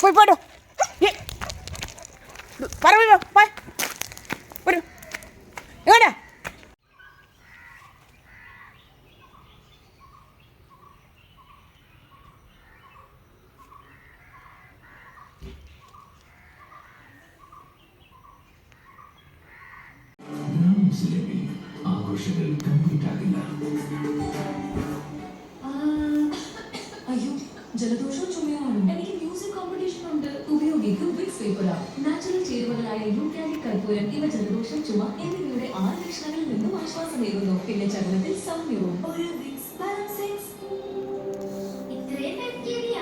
പോയി പോടോ. പറ പോയി. പോരൂ. എങ്ങോട്ടാ ആഘോഷങ്ങൾ കംപ്ലീറ്റ് ആകില്ല അയ്യോ ജലദോഷവും ചുമയാണ് എനിക്ക് മ്യൂസിക് കോമ്പറ്റീഷൻ ഉണ്ട്. ഉപയോഗിക്കും വിക്സ് വേപ്പറ നാച്ചുറൽ ചേരുവകളായ യൂക്കാലി കർപ്പൂരം ഇവ ജലദോഷം ചുമ എന്നിവയുടെ ആറ് ലക്ഷണങ്ങളിൽ നിന്നും ആശ്വാസമേകുന്നു. പിന്നെ ചരണത്തിൽ സൗമ്യവും. ഒരു വിക്സ് ബാലൻസിംഗ് ഇത്രയും ബാക്ടീരിയ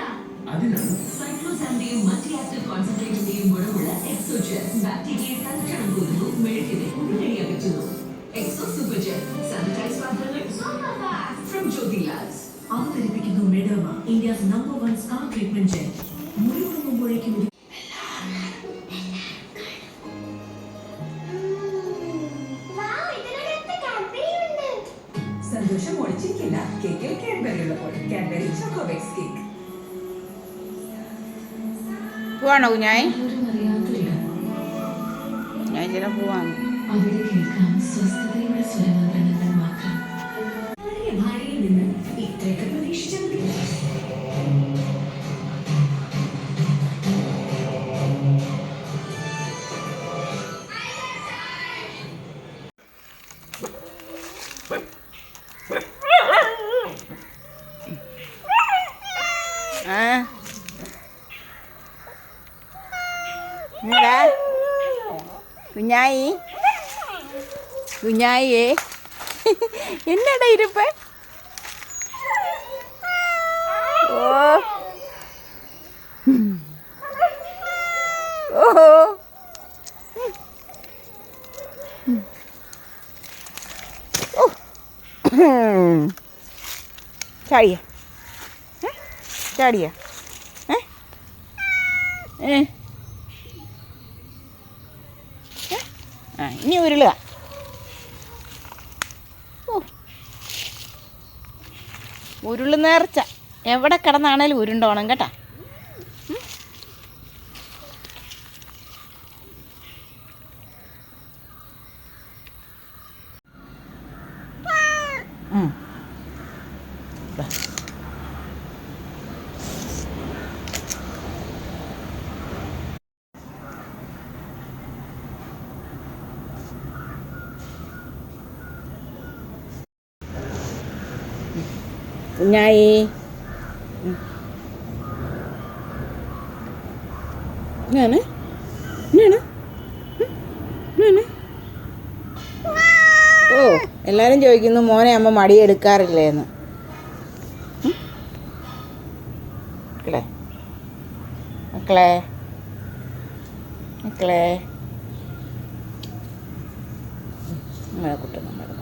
അതിനാണ് സൈക്ലോസാന്റെയും മൾട്ടി ആക്റ്റീവ് കോൺസെൻട്രേറ്റിന്റെയും ഗുണമുള്ള എക്സോജൻ ബാക്ടീരിയയെ തൽക്ഷണം കൊല്ലുന്നു. India's number one scar treatment gel മുടി ഉണങ്ങുമ്പോഴേക്കും ഒരു സന്തോഷം ഒളിച്ചിരിക്കില്ല. കേക്കിൽ കാഡ്ബറി ഉള്ളപ്പോൾ കാഡ്ബറി ചോക്കോബെക്സ് കേക്ക് പോവാണോ അറിയാത്തൊരിടം ഞാൻ ചില പോവാണ്. അവിടെ കേൾക്കാം സ്വസ്ഥതയുടെ സ്വരമന്ത്രങ്ങൾ മാത്രം. ഭാര്യയിൽ നിന്ന് ഇത്രയൊക്കെ പ്രതീക്ഷിച്ചാൽ മതി ആ എന്താ കുഞ്ഞായി കുഞ്ഞായിയേ എന്നടാ ഇരുപ്പ് ഓ ഓ ചാടിയ ചാടിയ? ഏ? ആ ഇനി ഉരുളുക. ഓ. ഉരുൾ നേർച്ച. എവിടെ കിടന്നാണേലും ഉരുണ്ടോണം കേട്ടാ. കുഞ്ഞായി. ഞാൻ ഓ എല്ലാരും ചോദിക്കുന്നു മോനെ അമ്മ മടിയെടുക്കാറില്ലേ എന്ന് ഉം. മക്കളെ. മക്കളെ. മക്കളെ നമ്മളെ കുട്ടൻ നമ്മുടെ